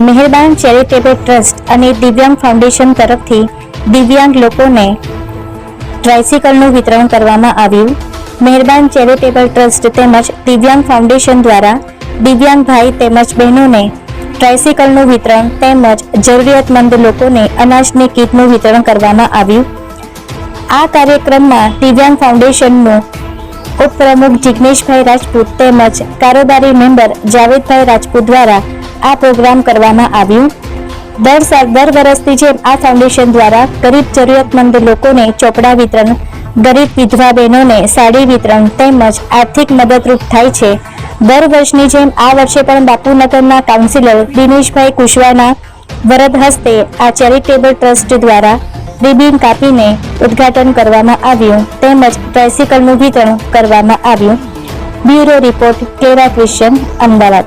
મહેરબાન charitable trust અને દિવ્યાંગ ફાઉન્ડેશન તરફથી દિવ્યાંગ લોકોને ટ્રાઇસિકલનું વિતરણ કરવામાં આવ્યું. મહેરબાન ચેરિટેબલ ટ્રસ્ટ તેમજ દિવ્યાંગ ફાઉન્ડેશન દ્વારા દિવ્યાંગ ભાઈ તેમજ બહેનોને ટ્રાઇસિકલનું વિતરણ તેમજ જરૂરિયાતમંદ લોકોને અનાજની કીટનું વિતરણ કરવામાં આવ્યું. આ કાર્યક્રમમાં દિવ્યાંગ ફાઉન્ડેશનનું ઉપપ્રમુખ જિગ્નેશભાઈ રાજપૂત તેમજ કારોબારી મેમ્બર જાવેદભાઈ રાજપૂત દ્વારા આ પ્રોગ્રામ કરવામાં આવ્યું. દર સાલ દર વર્ષની જેમ આ ફાઉન્ડેશન દ્વારા ગરીબ જરૂરિયાતમંદ લોકોને ચોપડા વિતરણ, ગરીબ વિધવા બહેનોને સાડી વિતરણ તેમજ આર્થિક મદદરૂપ થાય છે. દર વર્ષની જેમ આ વર્ષે પણ બાપુનગરના કાઉન્સિલર દિનેશભાઈ કુશવાના વરદ હસ્તે આ ચેરિટેબલ ટ્રસ્ટ દ્વારા રિબિન કાપીને ઉદ્ઘાટન કરવામાં આવ્યું તેમજ ટ્રાઇસિકલનું વિતરણ કરવામાં આવ્યું. બ્યુરો રિપોર્ટ કેરા ક્રિશ્ચન અમદાવાદ.